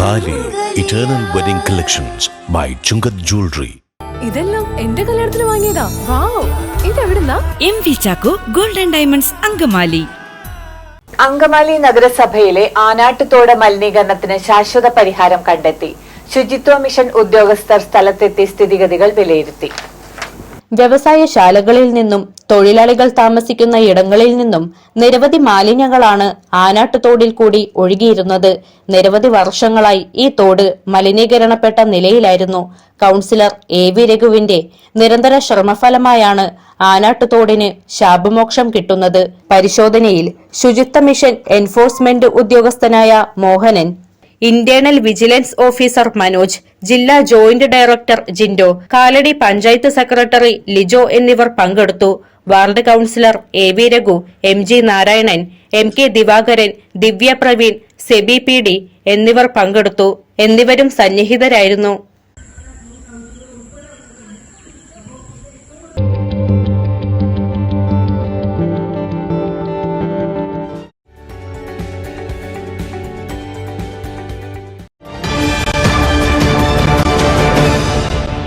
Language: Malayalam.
താലി eternal wedding collections by Chungath jewellery ഇതെല്ലാം എന്റെ കല്യാണത്തിന് വാങ്ങിയതാ. Wow. ഇതെവിടുന്നാ? M V Chacko golden diamonds Angamaly. Angamaly നഗരസഭയിലെ ആനാട്ടുതോട് മലിനീകരണത്തിന് ശാശ്വത പരിഹാരം കണ്ടെത്തി. ശുചിത്വ മിഷൻ ഉദ്യോഗസ്ഥർ സ്ഥലത്തെത്തി സ്ഥിതിഗതികൾ വിലയിരുത്തി. വ്യവസായശാലകളിൽ നിന്നും തൊഴിലാളികൾ താമസിക്കുന്ന ഇടങ്ങളിൽ നിന്നും നിരവധി മാലിന്യങ്ങളാണ് ആനാട്ടുതോടിൽ കൂടി ഒഴുകിയിരുന്നത്. നിരവധി വർഷങ്ങളായി ഈ തോട് മലിനീകരണപ്പെട്ട നിലയിലായിരുന്നു. കൗൺസിലർ എ വി രഘുവിന്റെ നിരന്തര ശ്രമഫലമായാണ് ആനാട്ടുതോടിന് ശാപമോക്ഷം കിട്ടുന്നത്. പരിശോധനയിൽ ശുചിത്വ മിഷൻ എൻഫോഴ്സ്മെന്റ് ഉദ്യോഗസ്ഥനായ Mohanan internal vigilance officer Manoj ജില്ലാ joint director Jindo Kalady panchayat secretary Lijo എന്നിവർ പങ്കെടുത്തു. Ward councillor A V Raghu M G Narayanan M K Divakaran Divya Praveen Sebi P D എന്നിവർ പങ്കെടുത്തു. എന്നിവരും സന്നിഹിതരായിരുന്നു.